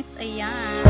guys! Ayan,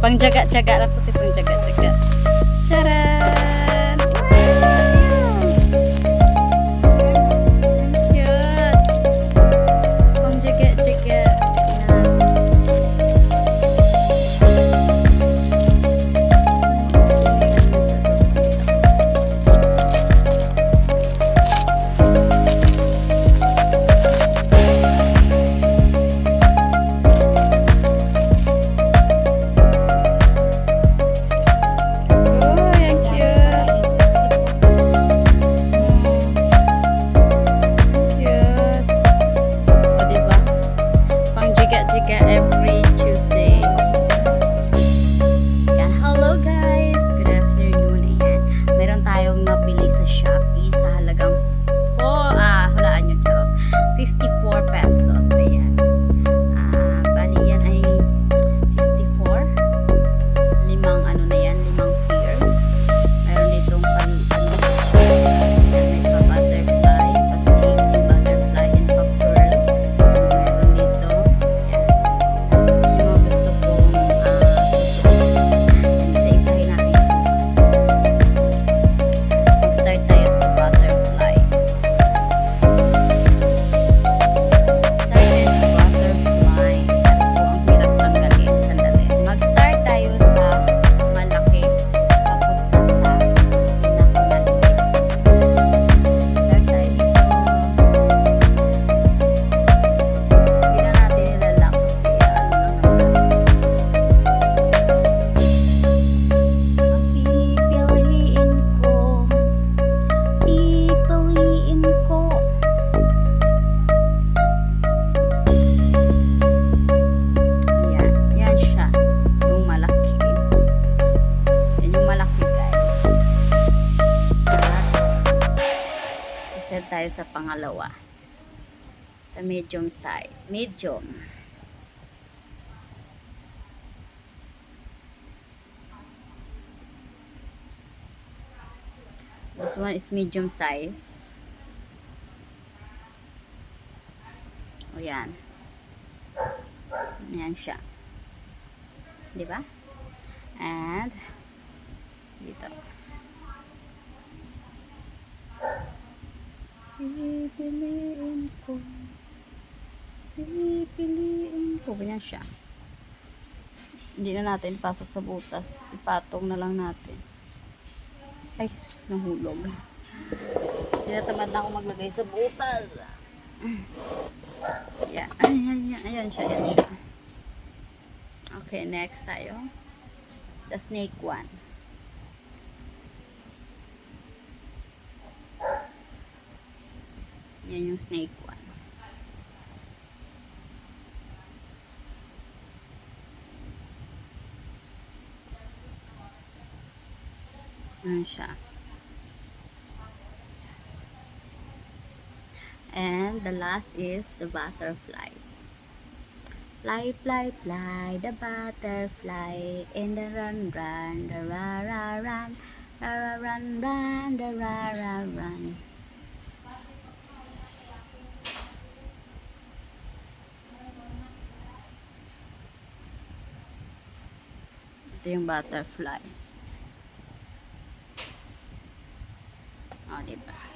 Pangjaga-jaga na to. Pangjaga-jaga. Charan! Tayo sa pangalawa. Sa medium size. Medium. This one is medium size. O yan. Ayan siya. Di ba? And, dito. Pipiliin ko. Pipiliin ko. Ganyan siya. Hindi na natin pasok sa butas. Ipatong na lang natin. Ay, nahulog. Tinatamad na ako maglagay sa butas. Ayan, ayan, ayan, ayan siya, ayan siya. Okay, next tayo. The snake one. Yan yung snake one. Ayan siya. And the last is the butterfly. Fly, fly, fly, the butterfly, in the run, run, the ra, ra, run, ra, ra, run, run, the ra, ra, run. Ito yung butterfly. O, diba?